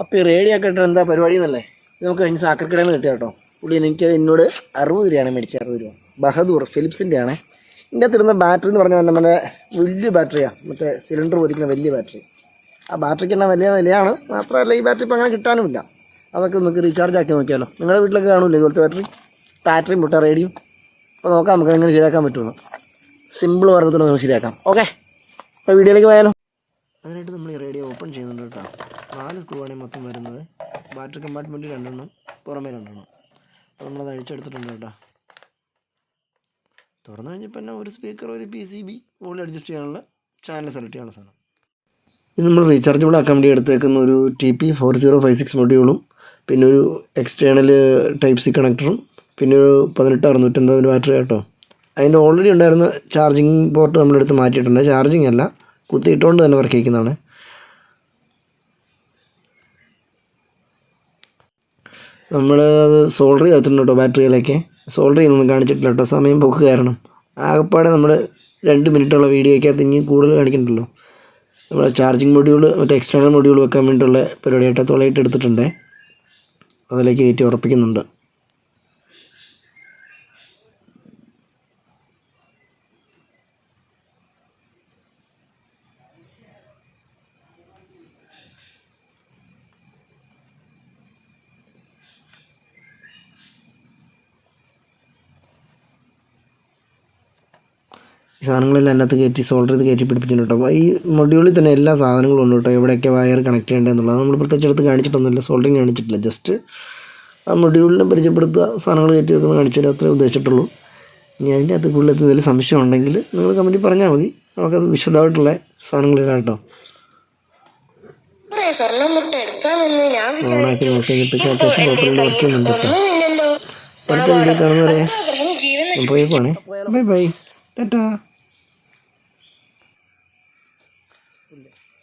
അപ്പൊ ഈ റേഡിയോ കേട്ടോ എന്താ പരിപാടി എന്നല്ലേ? നമുക്ക് കഴിഞ്ഞ സാക്കർക്കിടയിൽ കിട്ടിയ കേട്ടോ. പുള്ളി എനിക്ക് എന്നോട് അറുപത് രൂപയാണ് മേടിച്ച അറുപത് രൂപ. ബഹദൂർ ഫിലിപ്സിന്റെ ആണ് ഇതിന്റെ അകത്തിരുന്ന ബാറ്ററി എന്ന് പറഞ്ഞാൽ നമ്മുടെ വലിയ ബാറ്ററിയാണ് മറ്റേ സിലിണ്ടർ പൊതിക്കുന്ന വലിയ ബാറ്ററി. ആ ബാറ്ററിക്ക് എന്നാൽ വലിയ വിലയാണ്. മാത്രമല്ല ഈ ബാറ്ററി ഇപ്പം അങ്ങനെ കിട്ടാനുമില്ല. അതൊക്കെ നമുക്ക് റീചാർജ് ആക്കി നോക്കിയാലോ. നിങ്ങളുടെ വീട്ടിലൊക്കെ കാണില്ലേ ഇതുപോലത്തെ ബാറ്ററി? ബാറ്ററി മുട്ട റേഡിയോ അപ്പോൾ നോക്കാം നമുക്ക് എങ്ങനെ ശരിയാക്കാൻ പറ്റുള്ളൂ സിമ്പിൾ പറഞ്ഞിട്ട് നമുക്ക് ശരിയാക്കാം. ഓക്കെ അപ്പോൾ വീഡിയോയിലേക്ക് പോയാലോ? അതിനായിട്ട് നമ്മൾ ഈ റേഡിയോ ഓപ്പൺ ചെയ്യുന്നുണ്ട് കേട്ടോ. നാല് സ്ക്രൂ ആണ് മൊത്തം വരുന്നത്. ബാറ്ററി കമ്പാർട്ട്മെന്റ് രണ്ടെണ്ണം പുറമേ രണ്ടെണ്ണം. അപ്പോൾ നമ്മളത് അഴിച്ചെടുത്തിട്ടുണ്ട് കേട്ടോ. തുറന്നു കഴിഞ്ഞപ്പോൾ തന്നെ ഒരു സ്പീക്കർ ഒരു P C B volley adjust ചെയ്യാനുള്ള ചാനൽ സെലക്ട് ചെയ്യാനുള്ള സാധനം. ഇത് നമ്മൾ റീചാർജബിൾ ആക്കാൻ വേണ്ടി എടുത്തേക്കുന്ന ഒരു T P four zero five six മൊഡ്യൂളും പിന്നെ ഒരു എക്സ്റ്റേണൽ ടൈപ്പ് സി കണക്ടറും പിന്നെ ഒരു പതിനെട്ട് അറുന്നൂറ്റൻപത് ബാറ്ററി കേട്ടോ. അതിന്റെ ഓൾറെഡി ഉണ്ടായിരുന്ന ചാർജിങ് പോർട്ട് നമ്മളെടുത്ത് മാറ്റിയിട്ടുണ്ട്. ചാർജിങ് അല്ല കുത്തിയിട്ടുകൊണ്ട് തന്നെ വർക്ക് ചെയ്യിക്കുന്നതാണ്. നമ്മൾ അത് സോൾഡർ ചെയ്തിട്ടുണ്ട് കേട്ടോ ബാറ്ററിയിലേക്ക് സോൾഡർ ചെയ്യുന്നൊന്നും കാണിച്ചിട്ടില്ല കേട്ടോ സമയം പോക്ക് കാരണം. ആകെപ്പാടെ നമ്മൾ രണ്ട് മിനിറ്റുള്ള വീഡിയോയ്ക്കകത്ത് ഇനി കൂടുതൽ കാണിക്കണ്ടല്ലോ. നമ്മൾ ചാർജിങ് മൊഡ്യൂൾ മറ്റേ എക്സ്റ്റേണൽ മൊഡ്യൂൾ വെക്കാൻ വേണ്ടിയിട്ടുള്ള പരിപാടിയായിട്ട് തുളയിട്ട് എടുത്തിട്ടുണ്ട്. അതിലേക്ക് കയറ്റി ഉറപ്പിക്കുന്നുണ്ട്. ഈ സാധനങ്ങളെല്ലാം അതിനകത്ത് കയറ്റി സോൾഡർ ചെയ്ത് കയറ്റി പിടിപ്പിച്ചിട്ടുണ്ട് അപ്പോൾ ഈ മൊഡ്യൂളിൽ തന്നെ എല്ലാ സാധനങ്ങളും ഉണ്ട് കേട്ടോ. എവിടെയൊക്കെ വയർ കണക്ട് ചെയ്യേണ്ടതെന്നുള്ളത് നമ്മൾ പ്രത്യേകിച്ച് എടുത്ത് കാണിച്ചിട്ടൊന്നുമില്ല. സോൾഡറിങ് കാണിച്ചിട്ടില്ല. ജസ്റ്റ് ആ മൊഡ്യൂളിനെ പരിചയപ്പെടുത്തുക സാധനങ്ങൾ കയറ്റി വെക്കുന്ന കാണിച്ചു തരാം. അത്രേ ഉദ്ദേശിച്ചിട്ടുള്ളൂ. ഇനി അതിന്റെ അകത്ത് കൂടുതൽ എന്തെങ്കിലും സംശയം ഉണ്ടെങ്കിൽ നിങ്ങൾ കമന്റിൽ പറഞ്ഞാൽ മതി. നമുക്കത് വിശദമായിട്ടുള്ള സാധനങ്ങൾ ഇടാം കേട്ടോ. ഓണാക്കി നോക്കി കഴിഞ്ഞപ്പോൾ അത്യാവശ്യം കുഴപ്പമില്ല. വർക്ക് ചെയ്യുന്നുണ്ട് അടുത്ത വീഡിയോ കാണുന്നവരെ ഞാൻ പോയി പോണേ. Bye bye. ടാറ്റാ. azules.